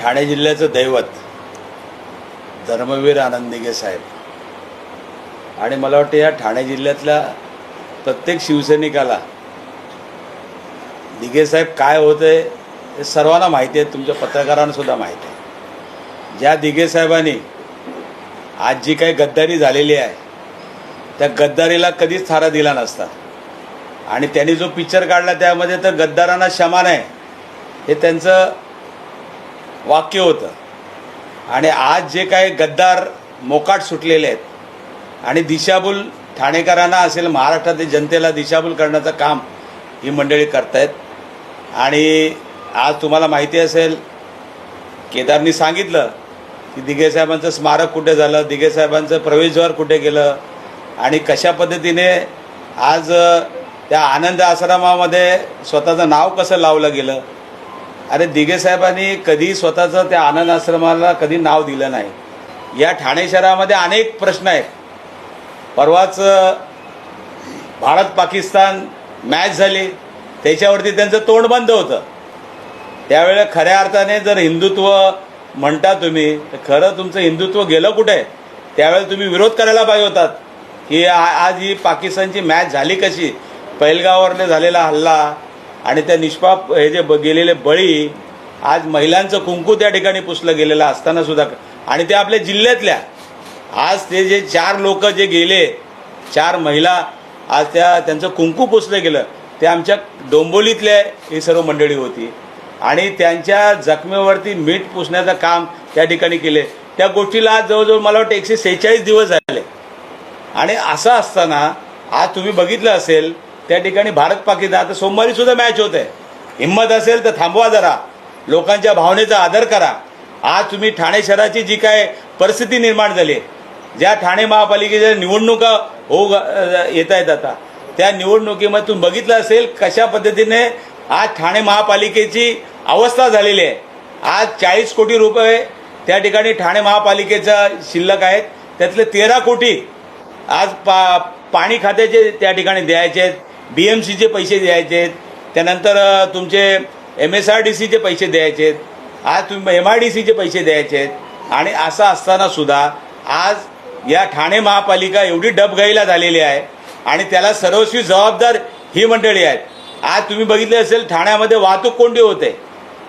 ठाणे जिल्ह्याचं दैवत धर्मवीर आनंद दिघे साहेब. आणि मला वाटतं या ठाणे जिल्ह्यातल्या प्रत्येक शिवसैनिकाला दिघे साहेब काय होते हे सर्वांना माहिती आहे तुमच्या पत्रकारांनासुद्धा माहिती आहे. ज्या दिघे साहेबांनी आज जी काही गद्दारी झालेली आहे त्या गद्दारीला कधीच थारा दिला नसता. आणि त्यांनी जो पिक्चर काढला त्यामध्ये तर गद्दारांना क्षमा नाही. हे त्यांचं वाक्य होतं. आणि आज जे काही गद्दार मोकाट सुटलेले आहेत आणि दिशाभूल ठाणेकरांना असेल महाराष्ट्रातील जनतेला दिशाभूल करण्याचं काम ही मंडळी करतायत. आणि आज तुम्हाला माहिती असेल केदारनी सांगितलं की दिघेसाहेबांचं स्मारक कुठे झालं दिघेसाहेबांचं प्रवेशद्वार कुठे गेलं आणि कशा पद्धतीने आज त्या आनंद आश्रमामध्ये स्वतःचं नाव कसं लावलं गेलं अरे दिघे साहेबांनी कधी स्वतःचं त्या आनंद आश्रमाला कधी नाव दिलं नाही. या ठाणे शहरामध्ये अनेक प्रश्न आहेत. परवाच भारत पाकिस्तान मॅच झाली. त्याच्यावरती त्यांचं तोंड बंद होतं. त्यावेळेला खऱ्या अर्थाने जर हिंदुत्व म्हणता तुम्ही तर खरं तुमचं हिंदुत्व गेलं कुठे? त्यावेळेला तुम्ही विरोध करायला पाहिजे होतात. की आ- आज ही पाकिस्तानची मॅच झाली कशी? पैलगाववरने झालेला हल्ला आणि त्या निष्पाप हे जे ब- गेलेले बळी आज महिलांचं कुंकू त्या ठिकाणी पुसलं गेलेलं असताना सुद्धा. आणि ते आपल्या जिल्ह्यातल्या. आज ते जे चार लोक जे गेले चार महिला आज त्या त्यांचं कुंकू पुसलं गेलं. ते आमच्या डोंबोलीतल्या ही सर्व मंडळी होती. आणि त्यांच्या जखमेवरती मीठ पुसण्याचं काम त्या ठिकाणी केले. त्या गोष्टीला आज जवळजवळ मला वाटतं एकशे सेहेचाळीस दिवस झाले. आणि असं असताना आज तुम्ही बघितलं असेल त्या ठिकाणी भारत पाकिस्तान आता सोमवारी सुद्धा मॅच होत आहे हिंमत असेल तर थांबवा जरा. लोकांच्या भावनेचा आदर करा. आज तुम्ही ठाणे शहराची जी काय परिस्थिती निर्माण झाली आहे, ज्या ठाणे महापालिकेच्या निवडणुका होऊ येत आहेत आता त्या निवडणुकीमध्ये तुम्ही बघितलं असेल कशा पद्धतीने आज ठाणे महापालिकेची अवस्था झालेली आहे. आज चाळीस कोटी रुपये त्या ठिकाणी ठाणे महापालिकेचा शिल्लक आहेत. त्यातले तेरा कोटी आज पा पाणी खात्याचे त्या ठिकाणी द्यायचे आहेत. बी एम सीचे पैसे द्यायचे आहेत त्यानंतर तुमचे एम एस आर डी सीचे पैसे द्यायचे आहेत आज तुम्ही एम आय डी सीचे पैसे द्यायचे आहेत आणि असं असताना सुद्धा आज या ठाणे महापालिका एवढी डबघाईला झालेली आहे आणि त्याला सर्वस्वी जबाबदार ही मंडळी आहेत. आज तुम्ही बघितले असेल ठाण्यामध्ये वाहतूक कोंडी होते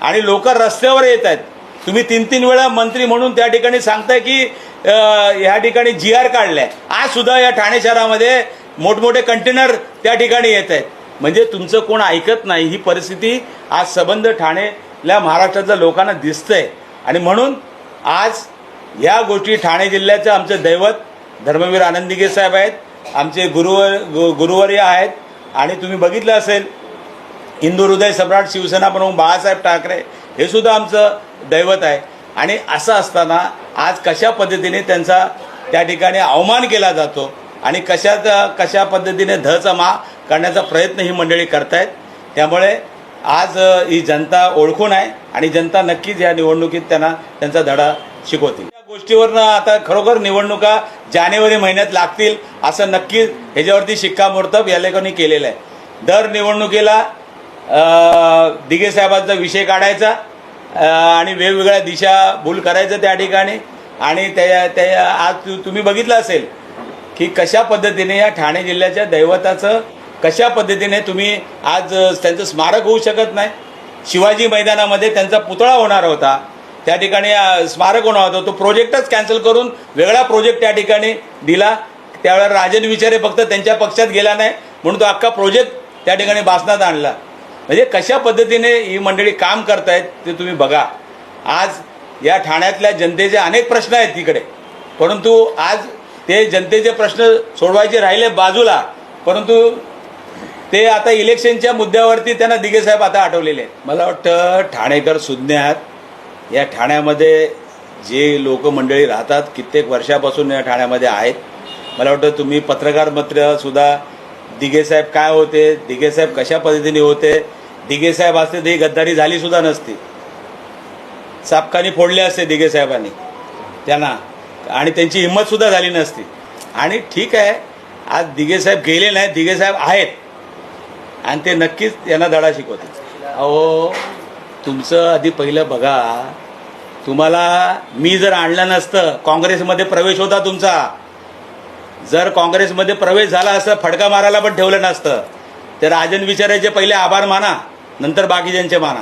आणि लोक रस्त्यावर येत आहेत. तुम्ही तीन तीन वेळा मंत्री म्हणून त्या ठिकाणी सांगताय की ह्या ठिकाणी जी आर काढलाय. आज सुद्धा या ठाणे शहरामध्ये मोठमोठे कंटेनर त्या ठिकाणी येत आहेत. म्हणजे तुमचं कोण ऐकत नाही ही परिस्थिती आज संबंध ठाणेल्या महाराष्ट्रातल्या लोकांना दिसतंय. आणि म्हणून आज या गोष्टी ठाणे जिल्ह्याचं आमचं दैवत धर्मवीर आनंदिगे साहेब आहेत आमचे गुरुवर गु- गुरुवर्य आहेत. आणि तुम्ही बघितलं असेल हिंदू हृदय सम्राट शिवसेना प्रमुख बाळासाहेब ठाकरे हे सुद्धा आमचं दैवत आहे. आणि असं असताना आज कशा पद्धतीने त्यांचा त्या ठिकाणी अवमान केला जातो आणि कशात कशा पद्धतीने धचा मा करण्याचा प्रयत्न ही मंडळी करतायत. त्यामुळे आज ही जनता ओळखून आहे आणि जनता नक्कीच या निवडणुकीत त्यांना त्यांचा धडा शिकवतील. या गोष्टीवरनं आता खरोखर निवडणुका जानेवारी महिन्यात लागतील असं नक्कीच ह्याच्यावरती शिक्कामोर्तब या लेखांनी केलेलं आहे. दर निवडणुकीला अ, दिघे साहेबांचा विषय काढायचा आणि वेगवेगळ्या दिशा भूल करायचं त्या ठिकाणी. आणि त्या त्या आज तुम्ही बघितलं असेल की कशा पद्धतीने या ठाणे जिल्ह्याच्या दैवताचं कशा पद्धतीने तुम्ही आज त्यांचं स्मारक होऊ शकत नाही? शिवाजी मैदानामध्ये त्यांचा पुतळा होणार होता. त्या ठिकाणी स्मारक होणार होता. तो प्रोजेक्टच कॅन्सल करून वेगळा प्रोजेक्ट त्या ठिकाणी दिला. त्यावेळेला राजन विचारे फक्त त्यांच्या पक्षात गेला नाही म्हणून तो अख्खा प्रोजेक्ट त्या ठिकाणी भासनात आणला. म्हणजे कशा पद्धतीने ही मंडळी काम करतायत ते तुम्ही बघा. आज या ठाण्यातल्या जनतेचे अनेक प्रश्न आहेत तिकडे. परंतु आज ते जनतेचे प्रश्न सोडवायचे राहिले बाजूला परंतु ते आता इलेक्शनच्या मुद्द्यावरती त्यांना दिगे साहेब आता आठवलेले आहेत. मला वाटतं ठाणेकर सुज्ञ आहेत. या ठाण्यामध्ये जे लोकमंडळी राहतात कित्येक वर्षापासून या ठाण्यामध्ये आहेत. मला वाटतं तुम्ही पत्रकार मात्र सुद्धा दिघे साहेब काय होते दिघे साहेब कशा पद्धतीने होते दिघे साहेब असते तर ही गद्दारी झाली सुद्धा नसती. सापकानी फोडले असते दिघे साहेबांनी. त्यांना आणि त्यांची हिंमतसुद्धा झाली नसती. आणि ठीक आहे आज दिगेसाहेब गेले नाहीत दिगेसाहेब आहेत. आणि ते नक्कीच यांना धडा शिकवतील. अहो तुमचं आधी पहिलं बघा. तुम्हाला मी जर आणलं नसतं काँग्रेसमध्ये प्रवेश होता तुमचा. जर काँग्रेसमध्ये प्रवेश झाला असता फडका मारायला पण ठेवलं नसतं. तर राजन विचारायचे पहिले आभार माना नंतर बाकीच्यांचे माना.